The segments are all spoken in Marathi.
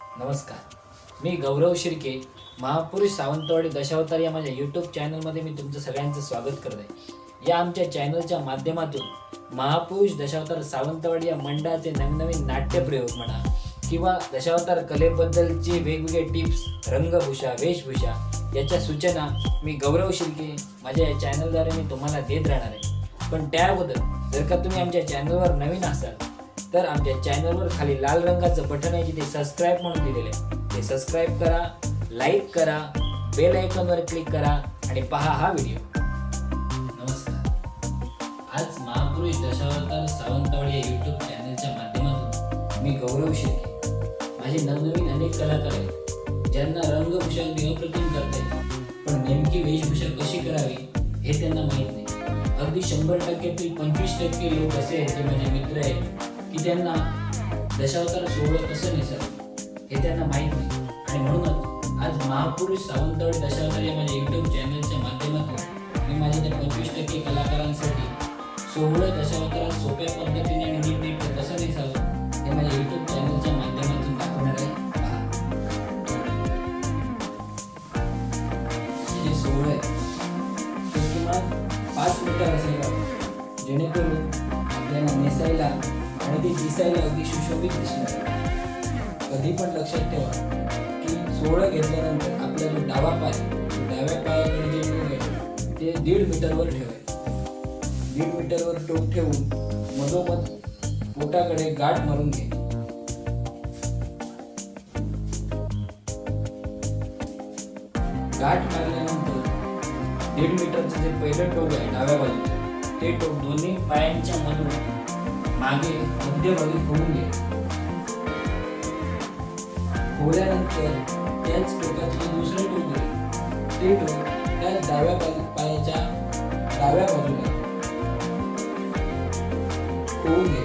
नमस्कार. मी गौरव शिर्के महापुरुष सावंतवाडी दशावतार या माझ्या यूट्यूब चॅनलमध्ये मी तुमचं सगळ्यांचं स्वागत करत आहे. या आमच्या चॅनलच्या माध्यमातून महापुरुष दशावतार सावंतवाडी या मंडळाचे नवनवीन नाट्यप्रयोग म्हणा किंवा दशावतार कलेबद्दलचे वेगवेगळे टिप्स रंगभूषा वेशभूषा याच्या सूचना मी गौरव शिर्के माझ्या या चॅनलद्वारे मी तुम्हाला देत राहणार आहे. पण त्या अगोदर जर का तुम्ही आमच्या चॅनलवर नवीन असाल तर आमच्या चॅनलवर खाली लाल रंगाचं बटन आहे जिथे सबस्क्राईब म्हणून दिलेलं आहे. ते सबस्क्राईब करा लाईक करा बेल आयकॉनवर क्लिक करा आणि पहा हा व्हिडिओ नमस्कार. आज महापुरुष दशावतार सावंतवाडी या यूट्यूब चॅनलच्या माध्यमातून मी गौरव शिर्के माझे नवनवीन अनेक कलाकार आहेत ज्यांना रंगभूषा देवप्रतिम करता येते. पण नेमकी वेशभूषा कशी करावी हे त्यांना माहीत नाही. अगदी शंभर टक्क्यातील पंचवीस टक्के लोक असे आहेत जे माझे मित्र आहेत. की त्यांना दशावतार सोहळं कसं नेसावं हे त्यांना माहीत नाही. आणि म्हणूनच आज महापुरुष सावंतवाडी दशावतार या माझ्या युट्यूब चॅनलच्या माध्यमातून मी माझ्या त्या पंचवीस टक्के कलाकारांसाठी सोहळं दशावतारात सोप्या पद्धतीने आणि नीटनेटकं कसं नेसावं हे माझ्या युट्यूब चॅनलच्या माध्यमातून दाखवणार आहे. पहा हे सोहळं आहे. ते किमान पाच मीटर असेल हवं. जेणेकरून आपल्याला नेसायला आणि ते दिसायला अगदी सुशोभित दिसणार. कधी पण लक्षात ठेवा की सोहळं घेतल्यानंतर आपला जो डावा पाय डाव्या पायाकडे जे टोक आहे ते दीड मीटरवर ठेवायचं. दीड मीटरवर टोक ठेवून मधोमध पोटाकडे गाठ मारून घे. गाठ मारल्यानंतर दीड मीटरचं जे पहिलं टोक आहे डाव्या बाजूला ते टोक दोन्ही पायांच्या मधून मागे मध्यभागी फोडून घे फोडल्यानंतर त्याच टोकाचे दुसरे टोक आहे ते टोक त्या डाव्या बाजू पायाच्या डाव्या बाजूला फोडून घे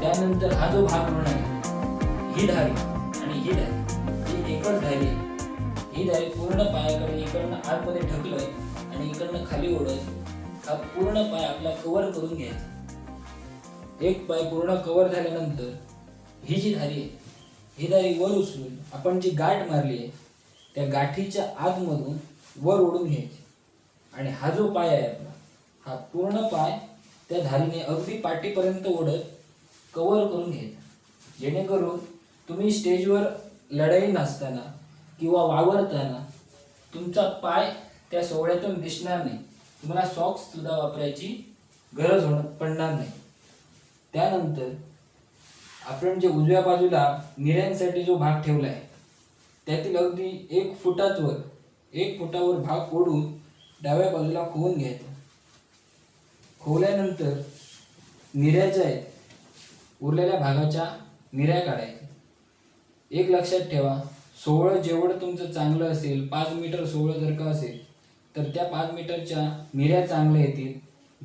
त्यानंतर हा जो भाग पूर्ण आहे ही धारी आणि ही धारी ही एकच धारी ही धारी पूर्ण पायाकडे इकडनं आतमध्ये ढकलत आणि इकडनं खाली ओढत हा पूर्ण पाय आपला कव्हर करून घ्यायचा. एक पाय पूर्ण कव्हर झाल्यानंतर ही जी धारी आहे ही धारी वर उचलून आपण जी गाठ मारली आहे त्या गाठीच्या आतमधून वर ओढून घ्यायची. आणि हा जो पाय आहे आपला हा पूर्ण पाय त्या धारीने अगदी पाठीपर्यंत ओढत कव्हर करून घ्यायचा. जेणेकरून तुम्ही स्टेजवर लढाई नसताना किंवा वावरताना तुमचा पाय त्या सोहळ्यातून दिसणार नाही. तुम्हाला सॉक्स सुद्धा वापरायची गरज होणार पडणार नाही. त्यानंतर आपण जे उजव्या बाजूला निऱ्यांसाठी जो भाग ठेवला आहे त्यातील अगदी एक फुटाचवर एक फुटावर भाग ओढून डाव्या बाजूला खोवून घ्यायचा. खोवल्यानंतर निऱ्याच्या आहेत उरलेल्या भागाच्या निऱ्या काढायच्या. एक लक्षात ठेवा सोहळं जेवढं तुमचं चांगलं असेल पाच मीटर सोहळं जर का असेल तर त्या पाच मीटरच्या निऱ्या चांगल्या येतील.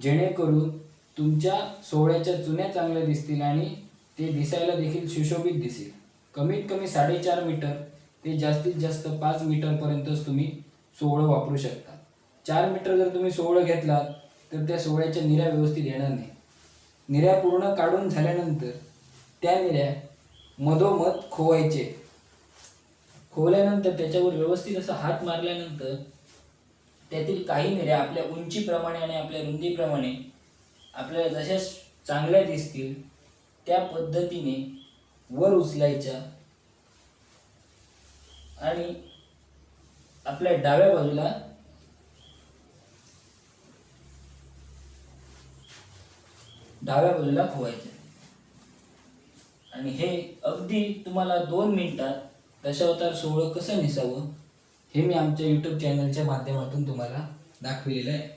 जेणेकरून तुमच्या सोहळ्याच्या चुन्या चांगल्या दिसतील आणि ते दिसायला देखील सुशोभित दिसेल. कमीत कमी साडेचार मीटर ते जास्तीत जास्त पाच मीटरपर्यंतच तुम्ही सोहळं वापरू शकता. चार मीटर जर तुम्ही सोहळं घेतलात तर त्या सोहळ्याच्या निऱ्या व्यवस्थित येणार नाही. निऱ्या पूर्ण काढून झाल्यानंतर त्या निऱ्या मधोमध खोवायचे. खोवल्यानंतर त्याच्यावर व्यवस्थित असा हात मारल्यानंतर त्यातील काही निऱ्या आपल्या उंचीप्रमाणे आणि आपल्या रुंदीप्रमाणे आपल्याला जशा चांगल्या दिसतील त्या पद्धतीने वर उचलायच्या आणि आपल्या डाव्या बाजूला डाव्या बाजूला खोवायच्या आणि हे अगदी तुम्हाला दोन मिनिटात दशावतार सोहळं कसं निसावं? हे मी आमच्या यूट्यूब चॅनलच्या माध्यमातून तुम्हाला दाखविलेलं आहे.